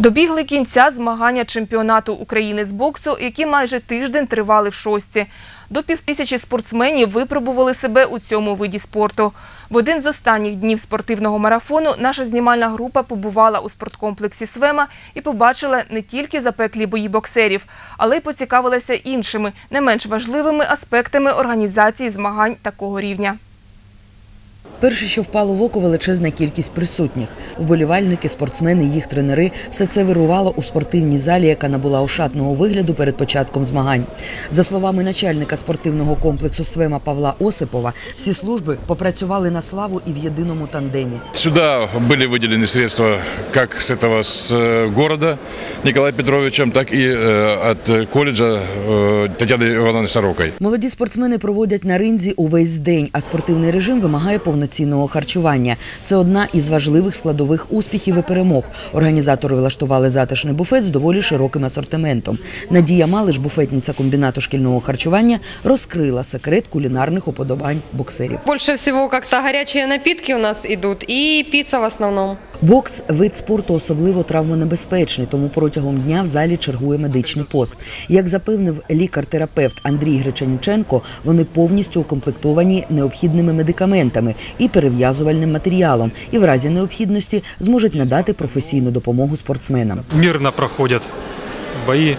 Добігли кінця змагання чемпіонату України з боксу, які майже тиждень тривали в шості. До півтисячі спортсменів випробували себе у цьому виді спорту. В один з останніх днів спортивного марафону наша знімальна група побувала у спорткомплексі Свема і побачила не тільки запеклі бої боксерів, але й поцікавилася іншими, не менш важливими аспектами організації змагань такого рівня. Перше, що впало в око, величезна кількість присутніх. Вболівальники, спортсмени, їх тренери – все це вирувало у спортивній залі, яка набула ошатного вигляду перед початком змагань. За словами начальника спортивного комплексу Свема Павла Осипова, всі служби попрацювали на славу і в єдиному тандемі. Сюда были выделены средства как с этого с э, города Николаем Петровичем, так и э, от э, колледжа э, Татьяны Ивановны Сорокой. Молоді спортсмени проводять на ринзі увесь день, а спортивний режим вимагає повноцінного харчування. Це одна із важливих складових успіхів і перемог. Організатори влаштували затишний буфет з доволі широким асортиментом. Надія Малиш, буфетниця комбінату шкільного харчування, розкрила секрет кулінарних уподобань боксерів. Больше всього, як то гарячі напітки у нас ідуть, і піца в основном. Бокс вид спорту особливо травмонебезпечний, тому протягом дня в залі чергує медичний пост. Як запевнив лікар-терапевт Андрій Гречаніченко, вони повністю укомплектовані необхідними медикаментами і перев'язувальним матеріалом, і в разі необхідності зможуть надати професійну допомогу спортсменам. мирно проходят бои.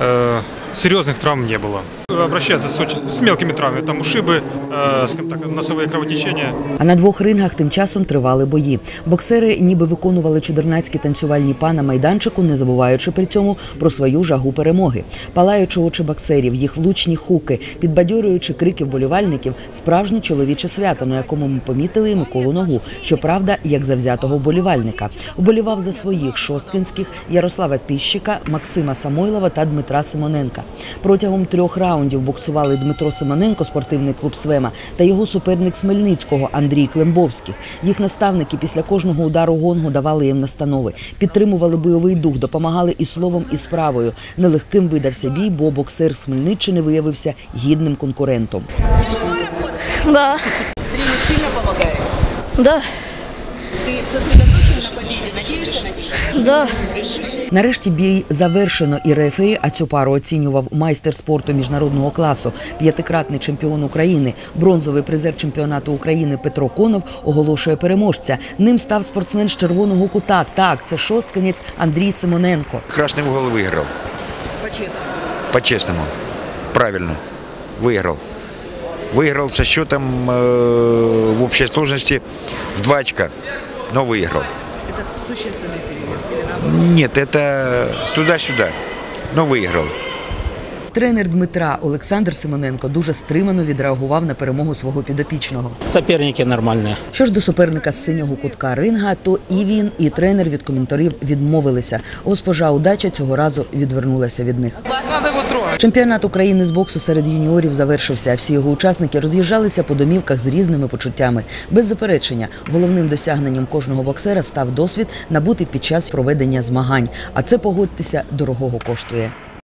Э, Серьезных травм не было. Обращаться с, очень, с мелкими травмами, там ушибы, э, скажем так, носовые кровотечения. А на двох рингах тим часом тривали бої. Боксери ніби виконували чудернацькі танцювальні па на майданчику, не забуваючи при цьому про свою жагу перемоги. Палаючи очі боксерів, їх влучні хуки, підбадьорюючи крики вболівальників, справжнє чоловіче свято, на якому ми помітили і Миколу Ногу, щоправда, як завзятого вболівальника. Вболівав за своїх шосткінських Ярослава Піщика, Максима Самойлова та Дмитра Симоненка. Протягом трьох раундів боксували Дмитро Симоненко, спортивний клуб Свема, та його суперник Смельницького Андрій Клембовських. Їх наставники після кожного удару гонгу давали їм настанови, підтримували бойовий дух, допомагали і словом, і справою. Нелегким видався бій, бо боксер з Хмельниччини виявився гідним конкурентом. Да, Тренер сильно допомагає. да, Ти сосредоточен на побіді, надієшся на ній? да. Нарешті бій завершено і рефері, а цю пару оцінював майстер спорту міжнародного класу, п'ятикратний чемпіон України, бронзовий призер чемпіонату України Петро Конов оголошує переможця. Ним став спортсмен з червоного кута. Так, це шосткинець Андрій Симоненко. Красный угол выиграл. По-чесному. По-честному. Правильно. Выиграл. Выиграл со счетом э, в общей сложности в два очка. Но выиграл. Це существенний перевес. Нет, это туда-сюда. Но выиграл. Тренер Дмитра Олександр Симоненко дуже стримано відреагував на перемогу свого підопічного. Соперники нормальные. Що ж до суперника з синього кутка ринга, то і він, і тренер від коментарів відмовилися. Госпожа удача цього разу відвернулася від них. Чемпіонат України з боксу серед юніорів завершився. а Всі його учасники роз'їжджалися по домівках з різними почуттями. Без заперечення, головним досягненням кожного боксера став досвід набути під час проведення змагань. А це погодьтеся дорогого коштує.